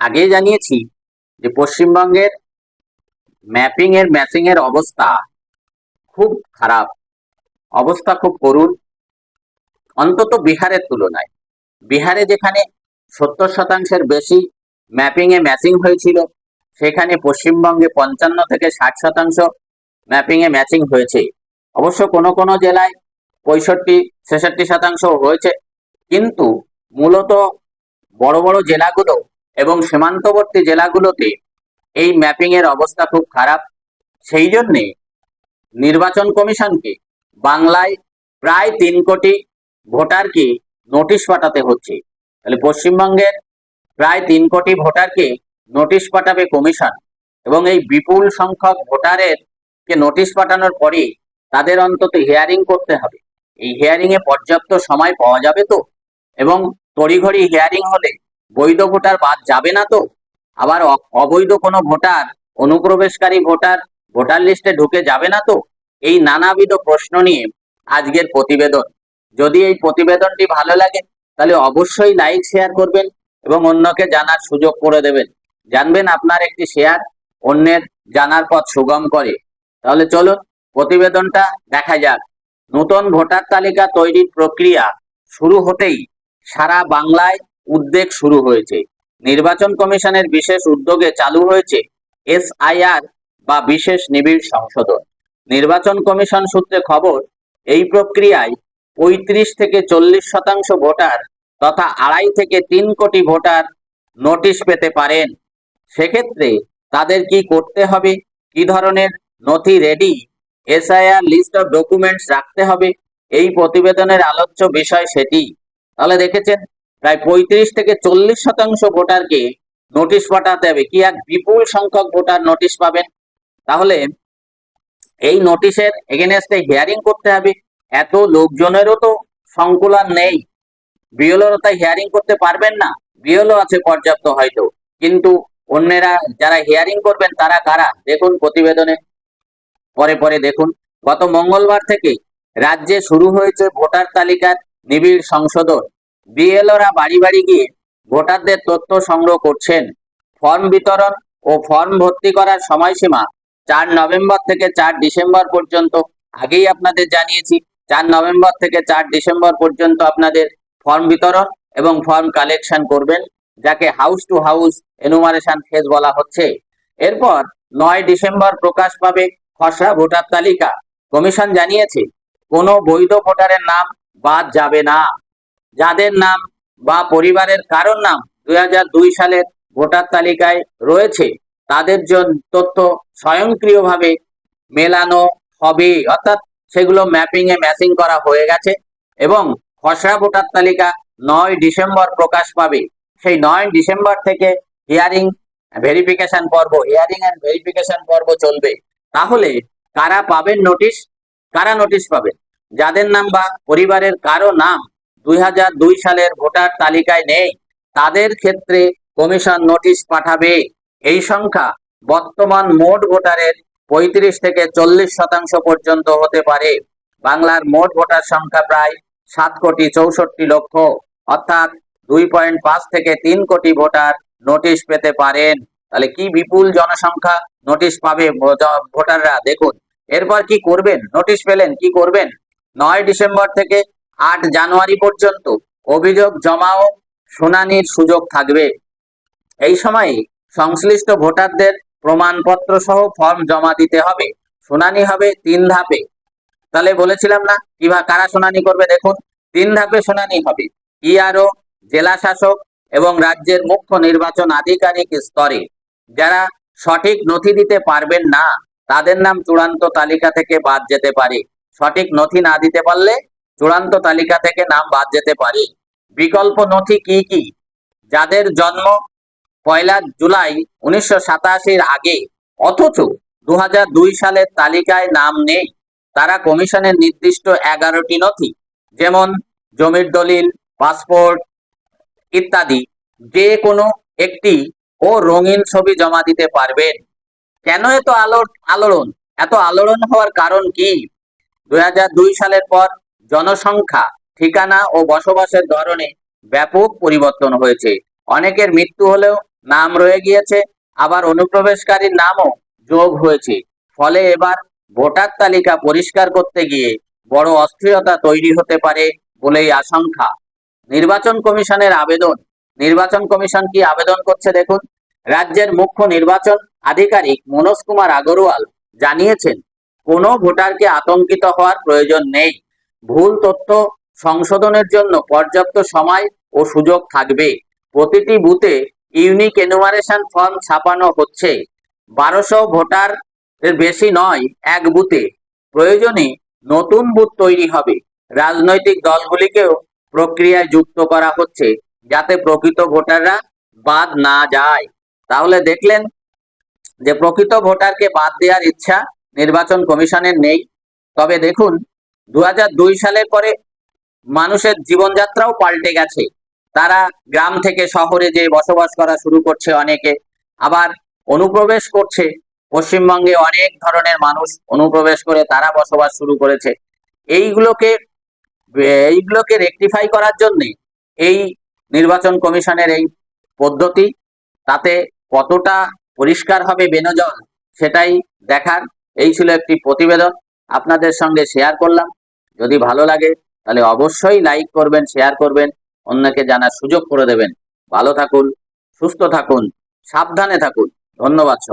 আগেই জানিয়েছি যে পশ্চিমবঙ্গের ম্যাপিং এর ম্যাচিং এর অবস্থা খুব খারাপ। অবস্থা খুব করুণ। অন্তত বিহারের তুলনায়। বিহারে যেখানে সত্তর শতাংশের বেশি ম্যাপিং এ ম্যাচিং হয়েছিল, সেখানে পশ্চিমবঙ্গে পঞ্চান্ন থেকে ষাট শতাংশ ম্যাপিং এ ম্যাচিং হয়েছে। অবশ্য কোনো কোনো জেলায় পঁয়ষট্টি, ছেষট্টি শতাংশ হয়েছে। কিন্তু মূলত বড় বড় জেলাগুলো এবং সীমান্তবর্তী জেলাগুলোতে এই ম্যাপিং এর অবস্থা খুব খারাপ। সেই জন্যে নির্বাচন কমিশনকে বাংলায় প্রায় তিন কোটি ভোটারকে নোটিশ পাঠাতে হচ্ছে। তাহলে পশ্চিমবঙ্গের প্রায় তিন কোটি ভোটারকে নোটিশ পাঠাবে কমিশন এবং এই বিপুল সংখ্যক ভোটারের কে নোটিশ পাঠানোর পরে তাদের অন্তত হিয়ারিং করতে হবে। এই হিয়ারিং এ পর্যাপ্ত সময় পাওয়া যাবে তো? এবং তড়িঘড়ি হিয়ারিং হলে বৈধ ভোটার বাদ যাবে না তো? আবার অবৈধ কোনো ভোটার, অনুপ্রবেশকারী ভোটার ভোটার লিস্টে ঢুকে যাবে না তো? এই নানাবিধ প্রশ্ন নিয়ে আজকের প্রতিবেদন। যদি এই প্রতিবেদনটি ভালো লাগে, তাহলে অবশ্যই লাইক, শেয়ার করবেন এবং অন্যকে জানার সুযোগ করে দেবেন। জানবেন আপনার একটি শেয়ার, অন্যের জানার পথ সুগম করে। তাহলে চলুন, প্রতিবেদনটা দেখা যাক। নতুন ভোটার তালিকা তৈরির প্রক্রিয়া শুরু হতেই সারা বাংলায় উদ্বেগ শুরু হয়েছে। নির্বাচন কমিশনের বিশেষ উদ্যোগে চালু হয়েছে এসআইআর বা বিশেষ নিবিড় সংশোধন। নির্বাচন কমিশন সূত্রে খবর, এই প্রক্রিয়ায় পঁয়ত্রিশ থেকে চল্লিশ শতাংশ ভোটার তথা আড়াই থেকে তিন কোটি ভোটার নোটিশ পেতে পারেন। সেক্ষেত্রে তাদের কি করতে হবে? কি ধরনের নথি ready? SIR list of documents রাখতে হবে? এই প্রতিবেদনের আলোচ্য বিষয় সেটি। তাহলে দেখেছেন প্রায় পঁয়ত্রিশ থেকে চল্লিশ শতাংশ ভোটারকে নোটিশ পাঠাতে হবে। কি এক বিপুল সংখ্যক ভোটার নোটিশ পাবেন? তাহলে এই নোটিশের এগেনস্টে হিয়ারিং করতে হবে। এত লোকজনেরও তো সংকুলান নেই। বিএলওরা তাই হিয়ারিং করতে পারবেন না। বিএলও আছে পর্যাপ্ত হয়তো। কিন্তু অন্যেরা যারা হিয়ারিং করবেন, তারা কারা? দেখুন প্রতিবেদনে। পরে পরে দেখুন। গত মঙ্গলবার থেকে রাজ্যে শুরু হয়েছে ভোটার তালিকার নিবিড় সংশোধন। বিএলওরা বাড়ি বাড়ি গিয়ে ভোটারদের তথ্য সংগ্রহ করছেন। ফর্ম বিতরণ ও ফর্ম ভর্তি করার সময়সীমা চার নভেম্বর থেকে চার ডিসেম্বর পর্যন্ত। আগেই আপনাদের জানিয়েছি, চার নভেম্বর থেকে চার ডিসেম্বর পর্যন্ত আপনাদের ফর্ম বিতরণ এবং ফর্ম কালেকশন করবেন, যাকে house to house enumeration phase বলা হচ্ছে। এরপর নয় ডিসেম্বর প্রকাশ পাবে খসড়া ভোটার তালিকা। কমিশন জানিয়েছে, কোনো বৈধ ভোটারের নাম বাদ যাবে না। যাদের নাম বা পরিবারের কারোর নাম দুই হাজার দুই সালের ভোটার তালিকায় রয়েছে, তাদের জন্য তথ্য স্বয়ংক্রিয়ভাবে মেলানো হবে। অর্থাৎ সেগুলো ম্যাপিং এ ম্যাচিং করা হয়ে গেছে এবং খসড়া ভোটার তালিকা নয় ডিসেম্বর প্রকাশ পাবে। সেই নয় ডিসেম্বর থেকে হিয়ারিং ভেরিফিকেশন পর্ব হিয়ারিং এন্ড ভেরিফিকেশন পর্ব চলবে। তাহলে কারা পাবেন নোটিশ কারা নোটিশ পাবেন যাদের নাম বা পরিবারের কারও নাম দুই হাজার দুই সালের ভোটার তালিকায় নেই। তাদের ক্ষেত্রে কমিশন নোটিশ পাঠাবে। এই সংখ্যা বর্তমান মোট ভোটারের পঁয়ত্রিশ থেকে চল্লিশ শতাংশ পর্যন্ত হতে পারে। বাংলার মোট ভোটার সংখ্যা প্রায় সাত কোটি চৌষট্টি লক্ষ। অর্থাৎ দুই পয়েন্ট পাঁচ থেকে তিন কোটি ভোটার নোটিশ পেতে পারেন। তাহলে কি বিপুল জনসংখ্যা নোটিশ পাবে ভোটাররা? দেখুন, এরপর কি করবেন? নোটিশ পেলেন, কি করবেন? নয় ডিসেম্বর থেকে আট জানুয়ারি পর্যন্ত অভিযোগ জমা ও শুনানির সুযোগ থাকবে। এই সময়ে সংশ্লিষ্ট ভোটারদের প্রমাণপত্র সহ ফর্ম জমা দিতে হবে। শুনানি হবে তিন ধাপে। তাহলে বলেছিলাম না কীভাবে কারা শুনানি করবে দেখুন। তিন ধাপে শুনানি হবে। ইআরও জেলা শাসক এবং রাজ্যের মুখ্য নির্বাচন আধিকারিক স্তরে। যারা সঠিক নথি দিতে পারবেন না, তাদের নাম চূড়ান্ত তালিকা থেকে বাদ যেতে পারে। সঠিক নথি না দিতে পারলে চূড়ান্ত তালিকা থেকে নাম বাদ যেতে পারে। বিকল্প নথি কি কি? যাদের জন্ম পয়লা জুলাই উনিশশো সাতাশির আগে, অথচ দুহাজার দুই সালের তালিকায় নাম নেই, তারা কমিশনের নির্দিষ্ট এগারোটি নথি, যেমন জমির দলিল, পাসপোর্ট ইত্যাদি। যে কোনো একটি ও রঙিন ছবি জমা দিতে পারবেন। কেন এত আলোর আলোড়ন? এত আলোড়ন হওয়ার কারণ কি? দু হাজার দুই সালের পর জনসংখ্যা, ঠিকানা ও বসবাসের ধরনে ব্যাপক পরিবর্তন হয়েছে। অনেকের মৃত্যু হলেও নাম রয়ে গিয়েছে, আবার অনুপ্রবেশকারীর নামও যোগ হয়েছে। ফলে এবার ভোটার তালিকা পরিষ্কার করতে গিয়ে বড় অস্থিরতা তৈরি হতে পারে বলেই আশঙ্কা। নির্বাচন কমিশনের আবেদন, নির্বাচন কমিশন কি আবেদন করছে দেখুন? রাজ্যের মুখ্য নির্বাচন আধিকারিক মনোজ কুমার আগরওয়াল জানিয়েছেন, কোনো ভোটারকে আতঙ্কিত হওয়ার প্রয়োজন নেই। ভুল তথ্য সংশোধনের জন্য পর্যাপ্ত সময় ও সুযোগ থাকবে। প্রতিটি বুথে ইউনিক এনুমারেশন ফর্ম ছাপানো হচ্ছে। বারোশো ভোটার এর বেশি নয়, এক বুথে। প্রয়োজনে নতুন বুথ তৈরি হবে। রাজনৈতিক দলগুলিকেও প্রক্রিয়ায় যুক্ত করা হচ্ছে যাতে প্রকৃত ভোটাররা বাদ না যায়। তাহলে দেখলেন যে প্রকৃত ভোটারকে বাদ দেওয়ার ইচ্ছা নির্বাচন কমিশনের নেই। তবে দেখুন দু হাজার দুই সালের পরে মানুষের জীবনযাত্রাও পাল্টে গেছে। তারা গ্রাম থেকে শহরে যে বসবাস করা শুরু করছে অনেকে, আবার অনুপ্রবেশ করছে। পশ্চিমবঙ্গে অনেক ধরনের মানুষ অনুপ্রবেশ করে তারা বসবাস শুরু করেছে। এইগুলোকে এইগুলোকে রেকটিফাই করার জন্য এই নির্বাচন কমিশনের এই পদ্ধতি, তাতে কতটা পরিষ্কার হবে বেনজল সেটাই দেখার। এই ছিল একটি প্রতিবেদন, আপনাদের সঙ্গে শেয়ার করলাম। যদি ভালো লাগে, তাহলে অবশ্যই লাইক করবেন শেয়ার করবেন, অন্যকে জানার সুযোগ করে দেবেন। ভালো থাকুন, সুস্থ থাকুন, সাবধানে থাকুন। ধন্যবাদ সবাই